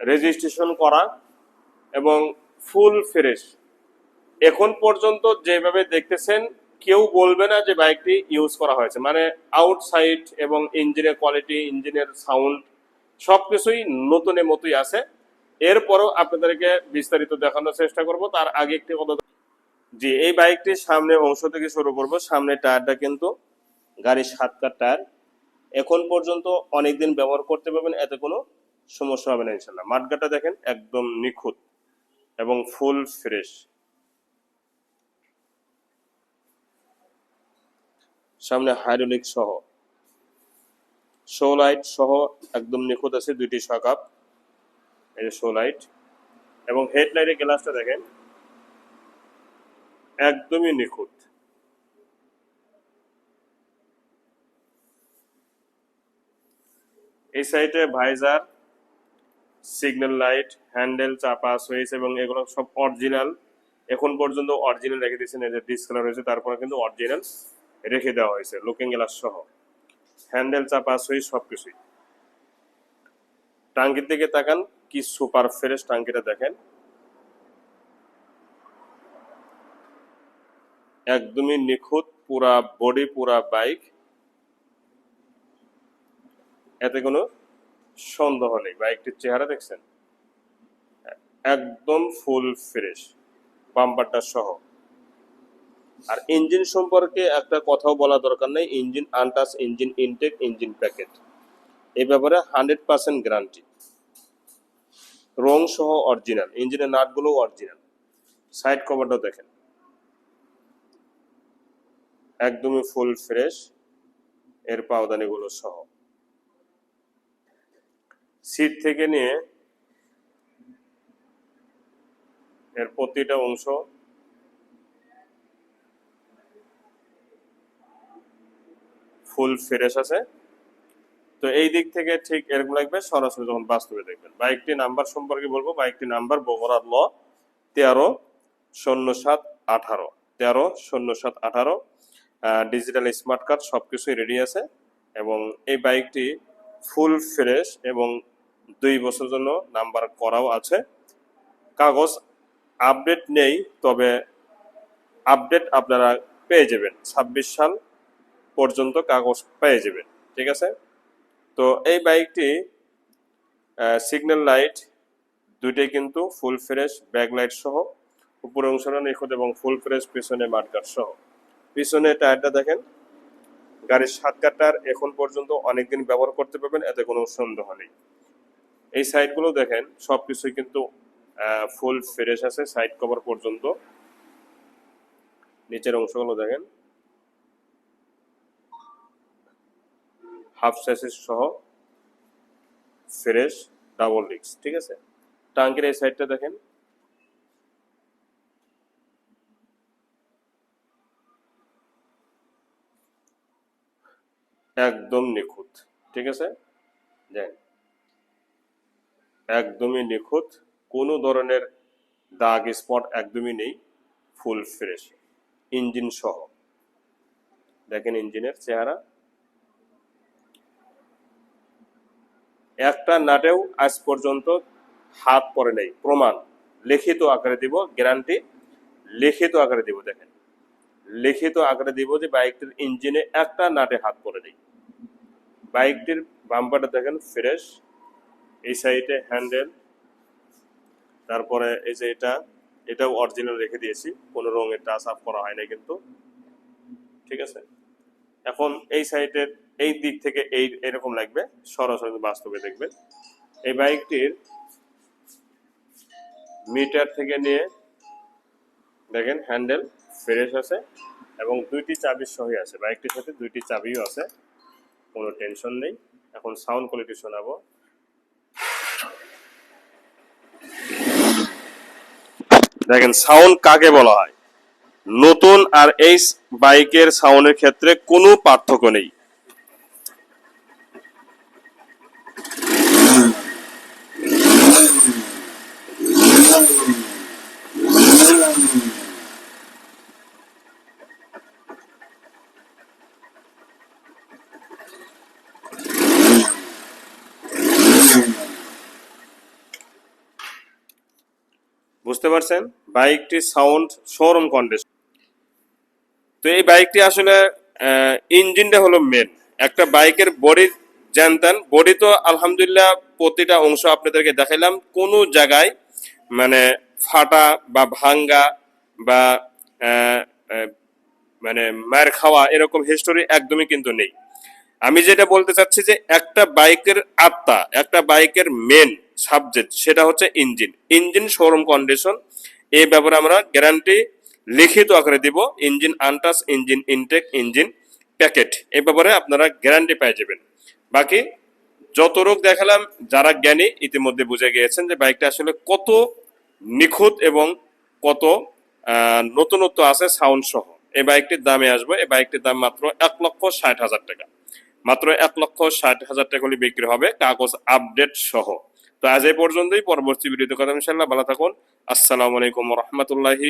Registration করা এবং full fresh এখন পর্যন্ত যেভাবে দেখতেছেন, কেউ বলবে না যে বাইকটি ইউজ করা হয়েছে। মানে আউটসাইড এবং ইঞ্জিনের কোয়ালিটি ইঞ্জিনের সাউন্ড সবকিছুই নতুনের মতোই আছে। এরপরও আপনাদেরকে বিস্তারিত দেখানোর চেষ্টা করব। তার আগে একটি কথা জি, এই বাইকটির সামনে অংশ থেকে শুরু করব। সামনে টায়ারটা কিন্তু গাড়ির সাতকার টায়ার। এখন পর্যন্ত অনেকদিন ব্যবহার করতে পারবেন, এতে কোনো সমস্যা হবে না ইনশাল্লাহ মাঠগাটা দেখেন একদম নিখুঁত এবং ফুল ফ্রেশ। সামনে হাইড্রোলিক সহ শো লাইট সহ একদম নিখুঁত আছে দুইটি সকাপ এই যে লাইট এবং হেডলাইটের গ্লাসটা দেখেন। একদমই নিখুঁত। এই সাইডে ভাইজার, সিগন্যাল লাইট, হ্যান্ডেল, চাপা, সুইচ এবং এগুলো সব অরিজিনাল। এখন পর্যন্ত অরিজিনাল রেখে দিয়েছেন যে ডিসকালার হয়েছে তারপরে কিন্তু অরিজিনাল রেখে দেওয়া হয়েছে, লুকিং গ্লাস সহ। হ্যান্ডেল, চাপা, সুইচ সবকিছুই টাঙ্কির দিকে তাকান, কি সুপার ফ্রেশ টাঙ্কিটা দেখেন। একদমই নিখুঁত, পুরা বডি পুরা বাইক এতে কোনো সন্দেহ নেই। বাইকটির চেহারা দেখছেন? একদম ফুল ফ্রেশ বাম্পারটা সহ। আর ইঞ্জিন সম্পর্কে একটা কথাও বলা দরকার নেই। Engine untouched engine intact engine packet এই ব্যাপারে হান্ড্রেড পার্সেন্ট গ্যারান্টি রং সহ অরিজিনাল ইঞ্জিনের নাটগুলো অরিজিনাল সাইড কভারটাও দেখেন। একদমই ফুল ফ্রেশ এর পাওদানিগুলো সহ। সিট থেকে নিয়ে এর প্রতিটা অংশ ফুল ফ্রেশ আছে। তো এই দিক থেকে ঠিক এরকম লাগবে, সরাসরি যখন বাস্তবে দেখবেন। বাইকটি নাম্বার সম্পর্কে বলব, বাইকটি নাম্বার বগুড়ার ল তেরো শূন্য সাত আঠারো, তেরো শূন্য সাত আঠারো। ডিজিটাল স্মার্ট কার্ড সব কিছুই রেডি আছে এবং এই বাইকটি ফুল ফ্রেশ এবং দুই বছর জন্য নাম্বার করাও আছে। কাগজ আপডেট নেই, তবে আপডেট আপনারা পেয়ে যাবেন। ছাব্বিশ সাল পর্যন্ত কাগজ পেয়ে যাবেন, ঠিক আছে? তো এই বাইকটি সিগন্যাল লাইট দুইটাই কিন্তু ফুল ফ্রেশ ব্যাক লাইট সহ, উপরে অংশটা নিখুঁত এবং ফুল ফ্রেশ পিছনে মার্কার সহ। পিছনে টায়ারটা দেখেন। গাড়ির সাত কাটার এখন পর্যন্ত অনেকদিন ব্যবহার করতে পারবেন, এতে কোনো সন্দেহ নেই। এই সাইডগুলো দেখেন সব কিছুই কিন্তু ফুল ফ্রেশ আছে সাইড কভার পর্যন্ত। নিচের অংশগুলো দেখেন। হাফ স্যাসেস সহ ফ্রেশ ডাবল ডিক্স ঠিক আছে? টাঙ্কের এই সাইডটা দেখেন। একদম নিখুঁত, ঠিক আছে? দেন। একদমই নিখুঁত, কোনো ধরনের দাগ, স্পট একদমই নেই, ফুল ফ্রেশ, ইঞ্জিন সহ। দেখেন ইঞ্জিনের চেহারা। একটা নাটেও আজ পর্যন্ত হাত পরে নেই, প্রমাণ। লিখিত আকারে দিব গ্যারান্টি লিখিত আকারে দিব, দেখেন। লিখিত আকারে দিব যে বাইকটির ইঞ্জিনে একটা নাটে হাত পরে নেই। বাইকটির বাম্পারটা দেখেন ফ্রেশ এই সাইডে হ্যান্ডেল তারপরে এই যে এটা, এটাও অরিজিনাল রেখে দিয়েছি। কোনো রঙের টাচ আপ করা হয় না কিন্তু। ঠিক আছে? এখন এই সাইডের এই দিক থেকে এই, এরকম লাগবে। সরাসরি বাস্তবে দেখবেন। এই বাইকটির মিটার থেকে নিয়ে দেখেন হ্যান্ডেল ফ্রেশ আছে এবং দুইটি চাবির সহি আছে। বাইকটির সাথে দুইটি চাবিও আছে। কোনো টেনশন নেই। এখন সাউন্ড কোয়ালিটি শোনাবো। দেখেন সাউন্ড কাকে বলা হয়? নতুন আর এই বাইকের সাউন্ডের ক্ষেত্রে কোনো পার্থক্য নেই। বুঝতে পারছেন? বাইকটি সাউন্ড শোরুম কন্ডিশন তো এই বাইকটি আসলে ইঞ্জিনটা হলো মেন একটা বাইকের বডি জানতেন বডি তো আলহামদুলিল্লাহ প্রতিটা অংশ আপনাদেরকে দেখাইলাম। কোনো জায়গায় মানে ফাটা বা ভাঙ্গা বা মানে মার খাওয়া এরকম হিস্টোরি একদমই কিন্তু নেই। আমি যেটা বলতে চাচ্ছি যে একটা বাইকের আত্মা, একটা বাইকের মেন সাবজেক্ট সেটা হচ্ছে ইঞ্জিন ইঞ্জিন শোরুম কন্ডিশন এই ব্যাপারে আমরা গ্যারান্টি লিখিত আকারে দিব engine untouched engine intact engine packet এই ব্যাপারে আপনারা গ্যারান্টি পেয়ে যাবেন। বাকি যত রোগ দেখালাম, যারা জ্ঞানী, ইতিমধ্যে বুঝে গিয়েছেন যে বাইকটা আসলে কত নিখুঁত এবং কত নতুনত্ব আছে সাউন্ড সহ। এই বাইকটির দামে আসবে, এই বাইকটির দাম মাত্র এক লক্ষ ষাট হাজার টাকা। মাত্র এক লক্ষ ষাট হাজার টাকা বিক্রি হবে, কাগজ আপডেট সহ। তো আজ এই পর্যন্তই, পরবর্তী ভিডিওতে কথা ইনশাল্লাহ ভালো থাকুন। আসসালামু আলাইকুম রহমতুল্লাহি